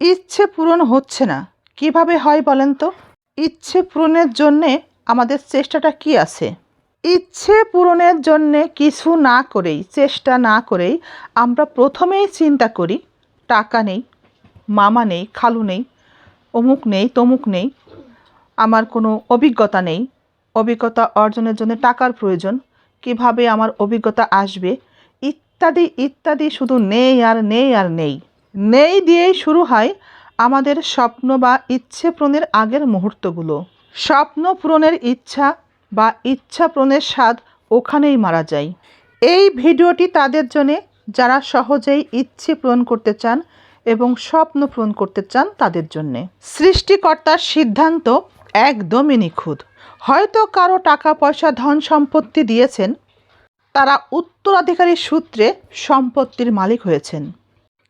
ইচ্ছে পূরণ হচ্ছে না। কীভাবে হয় বলেন তো? ইচ্ছে পূরণের জন্যে আমাদের চেষ্টাটা কি আছে? ইচ্ছে পূরণের জন্যে কিছু না করেই, চেষ্টা না করেই আমরা প্রথমেই চিন্তা করি, টাকা নেই, মামা নেই, খালু নেই, অমুক নেই, তমুক নেই, আমার কোনো অভিজ্ঞতা নেই, অভিজ্ঞতা অর্জনের জন্য টাকার প্রয়োজন, কীভাবে আমার অভিজ্ঞতা আসবে, ইত্যাদি ইত্যাদি শুধু নেই আর নেই আর নেই। নেই দিয়েই শুরু হয় আমাদের স্বপ্ন বা ইচ্ছে পূরণের আগের মুহূর্তগুলো। স্বপ্ন পূরণের ইচ্ছা বা ইচ্ছা পূরণের স্বাদ ওখানেই মারা যায়। এই ভিডিওটি তাদের জন্যে যারা সহজেই ইচ্ছে পূরণ করতে চান এবং স্বপ্ন পূরণ করতে চান তাদের জন্যে। সৃষ্টিকর্তার সিদ্ধান্ত একদমই নিখুঁত। হয়তো কারও টাকা, পয়সা, ধন সম্পত্তি দিয়েছেন, তারা উত্তরাধিকারী সূত্রে সম্পত্তির মালিক হয়েছেন।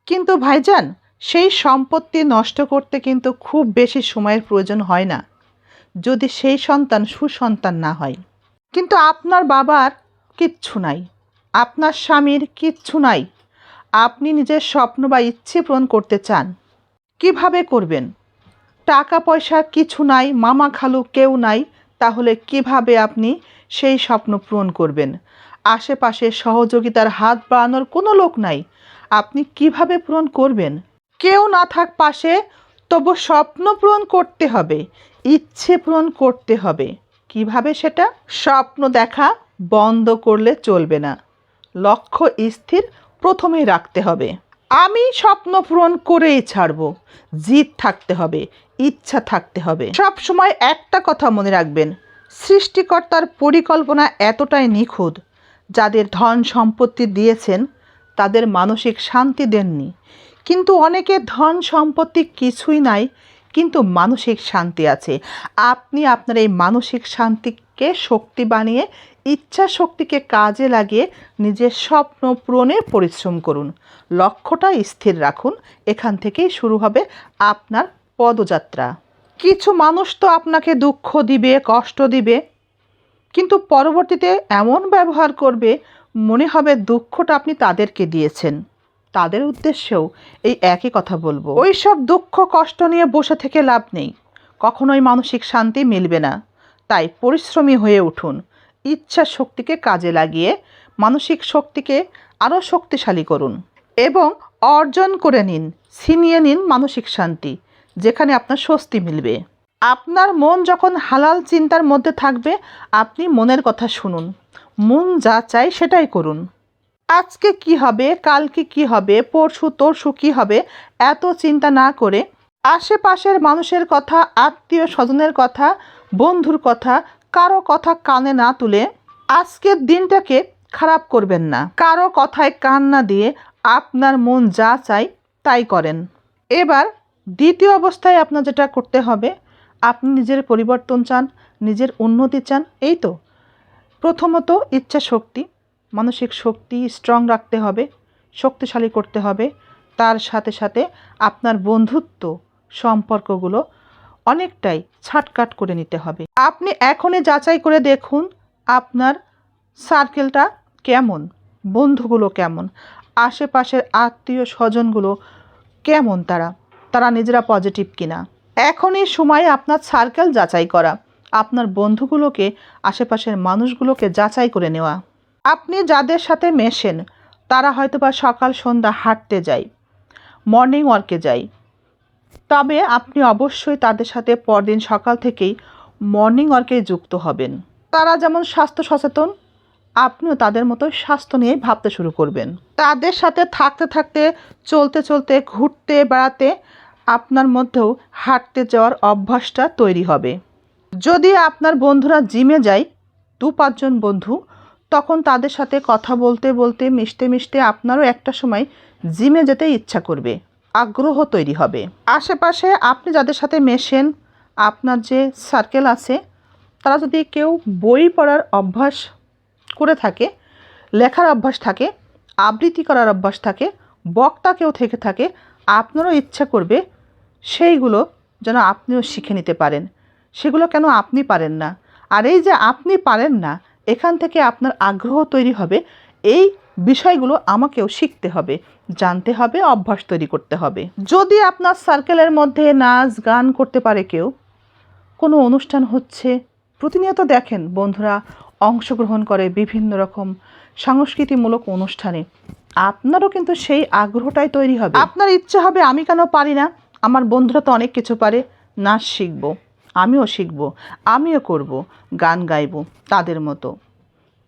কিন্তু ভাইজান, সেই সম্পত্তি নষ্ট করতে কিন্তু খুব বেশি সময়ের প্রয়োজন হয় না, যদি সেই সন্তান সুসন্তান না হয়। কিন্তু আপনার বাবার কিচ্ছু নাই, আপনার স্বামীর কিচ্ছু নাই, আপনি নিজের স্বপ্ন বা ইচ্ছে পূরণ করতে চান, কীভাবে করবেন? টাকা পয়সা কিছু নাই, মামা খালু কেউ নাই, তাহলে কীভাবে আপনি সেই স্বপ্ন পূরণ করবেন? আশেপাশে সহযোগিতার হাত বাড়ানোর কোনো লোক নাই আপনি কীভাবে পূরণ করবেন? কেউ না থাক পাশে, তবু স্বপ্ন পূরণ করতে হবে, ইচ্ছে পূরণ করতে হবে। কীভাবে সেটা? স্বপ্ন দেখা বন্ধ করলে চলবে না। লক্ষ্য স্থির প্রথমেই রাখতে হবে। আমি স্বপ্ন পূরণ করেই ছাড়ব। জিদ থাকতে হবে, ইচ্ছা থাকতে হবে। সব সময় একটা কথা মনে রাখবেন, সৃষ্টিকর্তার পরিকল্পনা এতটাই নিখুঁত, যাদের ধন সম্পত্তি দিয়েছেন তাদের মানসিক শান্তি দেননি। কিন্তু অনেকের ধন সম্পত্তি কিছুই নাই, কিন্তু মানসিক শান্তি আছে। আপনি আপনার এই মানসিক শান্তিকে শক্তি বানিয়ে, ইচ্ছা শক্তিকে কাজে লাগিয়ে নিজের স্বপ্ন পূরণে পরিশ্রম করুন। লক্ষ্যটা স্থির রাখুন। এখান থেকেই শুরু হবে আপনার পদযাত্রা। কিছু মানুষ তো আপনাকে দুঃখ দিবে, কষ্ট দিবে, কিন্তু পরবর্তীতে এমন ব্যবহার করবে মনে হবে দুঃখটা আপনি তাদেরকে দিয়েছেন। তাদের উদ্দেশ্যেও এই একই কথা বলব। ওই সব দুঃখ, কষ্ট নিয়ে বসে থেকে লাভ নেই। কখনোই মানসিক শান্তি মিলবে না। তাই পরিশ্রমী হয়ে উঠুন। ইচ্ছা শক্তিকে কাজে লাগিয়ে মানসিক শক্তিকে আরও শক্তিশালী করুন। এবং অর্জন করে নিন, ছিনিয়ে নিন মানসিক শান্তি, যেখানে আপনার স্বস্তি মিলবে। আপনার মন যখন হালাল চিন্তার মধ্যে থাকবে, আপনি মনের কথা শুনুন। মন যা চায় সেটাই করুন। আজকে কি হবে, কালকে কি হবে, পরশু, তরশু কি হবে, এত চিন্তা না করে আশেপাশের মানুষের কথা, আত্মীয় স্বজনের কথা, বন্ধুর কথা, কারও কথা কানে না তুলে আজকের দিনটাকে খারাপ করবেন না। কারও কথায় কান না দিয়ে আপনার মন যা চায় তাই করেন। এবার দ্বিতীয় অবস্থায় আপনার যেটা করতে হবে আপনি নিজের পরিবর্তন চান, নিজের উন্নতি চান, এই তো। প্রথমত ইচ্ছা শক্তি, মানসিক শক্তি স্ট্রং রাখতে হবে, শক্তিশালী করতে হবে। তার সাথে সাথে আপনার বন্ধুত্ব সম্পর্কগুলো অনেকটাই ছাটকাট করে নিতে হবে। আপনি এখনই যাচাই করে দেখুন আপনার সার্কেলটা কেমন, বন্ধুগুলো কেমন, আশেপাশের আত্মীয় স্বজনগুলো কেমন তারা তারা নিজেরা পজিটিভ কিনা। এখনই সময় আপনার সার্কেল যাচাই করা, আপনার বন্ধুগুলোকে, আশেপাশের মানুষগুলোকে যাচাই করে নেওয়া। আপনি যাদের সাথে মেশেন, তারা হয়তো বা সকাল সন্ধ্যা হাঁটতে যায় মর্নিং ওয়ার্কে যায়। তবে আপনি অবশ্যই তাদের সাথে পরদিন সকাল থেকেই মর্নিং ওয়ার্কে যুক্ত হবেন। তারা যেমন স্বাস্থ্য সচেতন, আপনিও তাদের মতো স্বাস্থ্য নিয়ে ভাবতে শুরু করবেন। তাদের সাথে থাকতে থাকতে, চলতে চলতে, ঘুরতে বেড়াতে আপনার মধ্যেও হাঁটতে যাওয়ার অভ্যাসটা তৈরি হবে। যদি আপনার বন্ধুরা জিমে যায়, দু পাঁচজন বন্ধু, তখন তাদের সাথে কথা বলতে বলতে মিশতে মিশতে আপনারও একটা সময় জিমে যেতে ইচ্ছা করবে, আগ্রহ তৈরি হবে। আশেপাশে আপনি যাদের সাথে মেশেন, আপনার যে সার্কেল আছে, তারা যদি কেউ বই পড়ার অভ্যাস করে থাকে, লেখার অভ্যাস থাকে, আবৃত্তি করার অভ্যাস থাকে, বক্তা কেউ থেকে থাকে, আপনারও ইচ্ছা করবে সেইগুলো যেন আপনিও শিখে নিতে পারেন। সেগুলো কেন আপনি পারেন না? আর এই যে আপনি পারেন না, এখান থেকে আপনার আগ্রহ তৈরি হবে। এই বিষয়গুলো আমাকেও শিখতে হবে, জানতে হবে, অভ্যাস তৈরি করতে হবে। যদি আপনার সার্কেলের মধ্যে নাচ, গান করতে পারে কেউ, কোনো অনুষ্ঠান হচ্ছে, প্রতিনিয়ত দেখেন বন্ধুরা অংশগ্রহণ করে বিভিন্ন রকম সংস্কৃতিমূলক অনুষ্ঠানে, আপনারও কিন্তু সেই আগ্রহটাই তৈরি হবে। আপনার ইচ্ছে হবে, আমি কেন পারি না? আমার বন্ধুরা তো অনেক কিছু পারে। নাচ শিখব। আমিও শিখব। আমিও করব। গান গাইব তাদের মতো।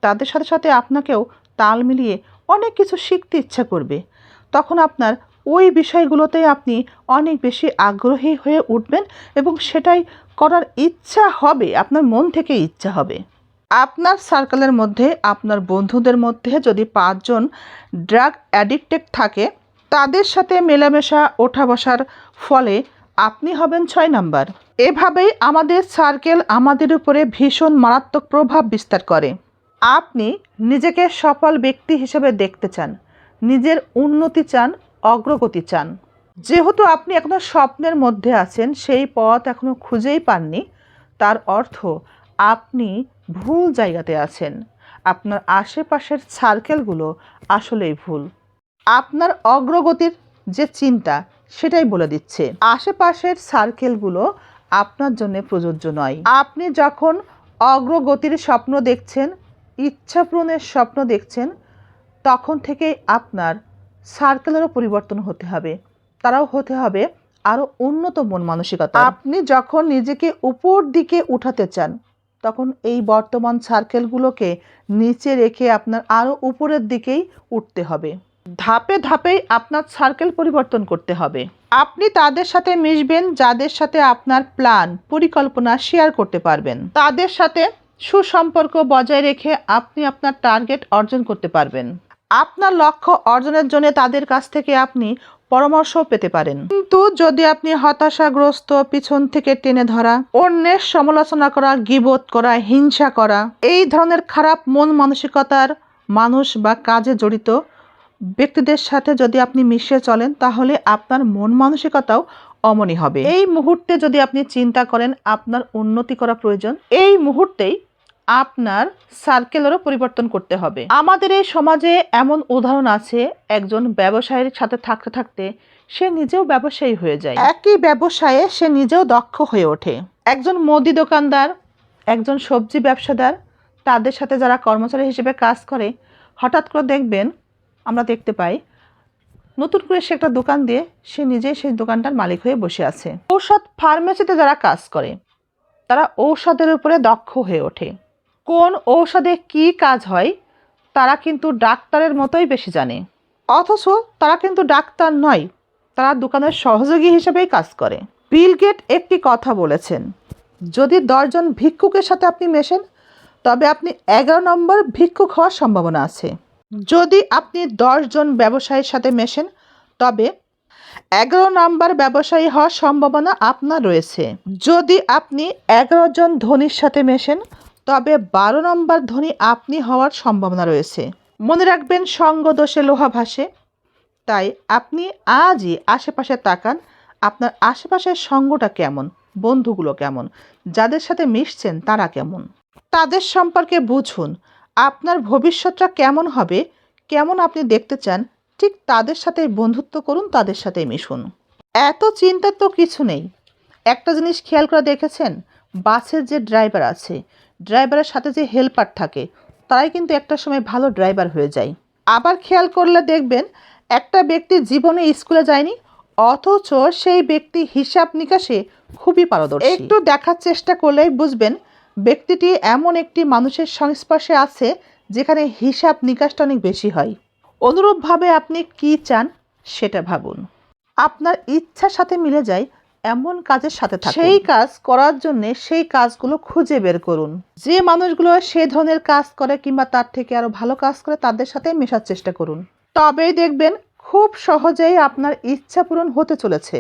তাদের সাথে সাথে আপনাকেও তাল মিলিয়ে অনেক কিছু শিখতে ইচ্ছা করবে। তখন আপনার ওই বিষয়গুলোতে আপনি অনেক বেশি আগ্রহী হয়ে উঠবেন এবং সেটাই করার ইচ্ছা হবে, আপনার মন থেকে ইচ্ছা হবে। আপনার সার্কেলের মধ্যে, আপনার বন্ধুদের মধ্যে যদি পাঁচজন ড্রাগ অ্যাডিক্টেড থাকে তাদের সাথে মেলামেশা ওঠা বসার ফলে আপনি হবেন ছয় নাম্বার। এভাবেই আমাদের সার্কেল আমাদের উপরে ভীষণ মারাত্মক প্রভাব বিস্তার করে। আপনি নিজেকে সফল ব্যক্তি হিসেবে দেখতে চান, নিজের উন্নতি চান, অগ্রগতি চান। যেহেতু আপনি এখনও স্বপ্নের মধ্যে আছেন, সেই পথ এখনও খুঁজেই পাননি, তার অর্থ আপনি ভুল জায়গাতে আছেন। আপনার আশেপাশের সার্কেলগুলো আসলেই ভুল। আপনার অগ্রগতির যে চিন্তা, সেটাই বলে দিচ্ছে। আশেপাশের সার্কেলগুলো আপনার জন্য প্রযোজ্য নয়। আপনি যখন অগ্রগতির স্বপ্ন দেখছেন ইচ্ছা পূরণের স্বপ্ন দেখছেন, তখন থেকে আপনার সার্কেলেরও পরিবর্তন হতে হবে। তারাও হতে হবে আরও উন্নত মন মানসিকতা। আপনি যখন নিজেকে উপর দিকে উঠাতে চান, তখন এই বর্তমান সার্কেলগুলোকে নিচে রেখে আপনার আরও উপরের দিকেই উঠতে হবে। ধাপে ধাপেই আপনার সার্কেল পরিবর্তন করতে হবে। আপনি তাদের সাথে মিশবেন, যাদের সাথে আপনার প্ল্যান পরিকল্পনা শেয়ার করতে পারবেন। তাদের সাথে সুসম্পর্ক বজায় রেখে আপনি আপনার টার্গেট অর্জন করতে পারবেন। আপনার লক্ষ্য অর্জনের জন্য তাদের কাছ থেকে আপনি পরামর্শ পেতে পারেন। কিন্তু যদি আপনি হতাশাগ্রস্ত, পিছন থেকে টেনে ধরা, অন্যের সমালোচনা করা গিবোধ করা, হিংসা করা, এই ধরনের খারাপ মন মানসিকতার মানুষ বা কাজে জড়িত ব্যক্তিদের সাথে যদি আপনি মিশে চলেন তাহলে আপনার মন মানসিকতাও অমনি হবে। এই মুহূর্তে যদি আপনি চিন্তা করেন আপনার উন্নতি করা প্রয়োজন এই মুহূর্তেই আপনার সার্কেলেরও পরিবর্তন করতে হবে। আমাদের এই সমাজে এমন উদাহরণ আছে একজন ব্যবসায়ীর সাথে থাকতে থাকতে সে নিজেও ব্যবসায়ী হয়ে যায়। একই ব্যবসায়ে সে নিজেও দক্ষ হয়ে ওঠে। একজন মুদি দোকানদার একজন সবজি ব্যবসাদার তাদের সাথে যারা কর্মচারী হিসেবে কাজ করে হঠাৎ করে দেখবেন আমরা দেখতে পাই, নতুন করে সে একটা দোকান দিয়ে সে নিজেই সেই দোকানটার মালিক হয়ে বসে আছে। ঔষধ ফার্মেসিতে যারা কাজ করে, তারা ঔষধের উপরে দক্ষ হয়ে ওঠে। কোন ঔষধে কি কাজ হয়, তারা কিন্তু ডাক্তারের মতোই বেশি জানে। অথচ তারা কিন্তু ডাক্তার নয়, তারা দোকানের সহযোগী হিসেবেই কাজ করে। বিল গেট একটি কথা বলেছেন, যদি দশজন ভিক্ষুকের সাথে আপনি মেশেন, তবে আপনি এগারো নম্বর ভিক্ষুক হওয়ার সম্ভাবনা আছে। যদি আপনি দশজন ব্যবসায়ীর সাথে মেশেন, তবে এগারো নাম্বার ব্যবসায়ী হওয়ার সম্ভাবনা আপনার রয়েছে। যদি আপনি এগারো জন ধনীর সাথে মেশেন, তবে বারো নম্বর ধনী আপনি হওয়ার সম্ভাবনা রয়েছে। মনে রাখবেন, সঙ্গ দোষে লোহা ভাসে, তাই আপনি আজই আশেপাশে তাকান, আপনার আশেপাশের সঙ্গটা কেমন, বন্ধুগুলো কেমন, যাদের সাথে মিশছেন তারা কেমন, তাদের সম্পর্কে বুঝুন। আপনার ভবিষ্যৎটা কেমন হবে, কেমন আপনি দেখতে চান, ঠিক তাদের সাথে বন্ধুত্ব করুন, তাদের সাথে মিশুন। এত চিন্তার তো কিছু নেই। একটা জিনিস খেয়াল করে দেখেছেন, বাসের যে ড্রাইভার আছে, ড্রাইভারের সাথে যে হেল্পার থাকে, তারাই কিন্তু একটা সময় ভালো ড্রাইভার হয়ে যায়। আবার খেয়াল করলে দেখবেন, একটা ব্যক্তি জীবনে স্কুলে যায়নি, অথচ সেই ব্যক্তি হিসাব নিকাশে খুবই পারদর্শী। একটু দেখার চেষ্টা করলেই বুঝবেন ব্যক্তিটি এমন একটি মানুষের সংস্পর্শে আছে যেখানে হিসাব নিকাশটা অনেক বেশি হয়। অনুরূপভাবে আপনি কি চান সেটা ভাবুন। আপনার ইচ্ছার সাথে মিলে যায়, এমন কাজের সাথে থাকুন। সেই কাজ করার জন্য সেই কাজগুলো খুঁজে বের করুন। যে মানুষগুলো সে ধরনের কাজ করে কিংবা তার থেকে আরও ভালো কাজ করে তাদের সাথে মেশার চেষ্টা করুন। তবেই দেখবেন খুব সহজেই আপনার ইচ্ছা পূরণ হতে চলেছে।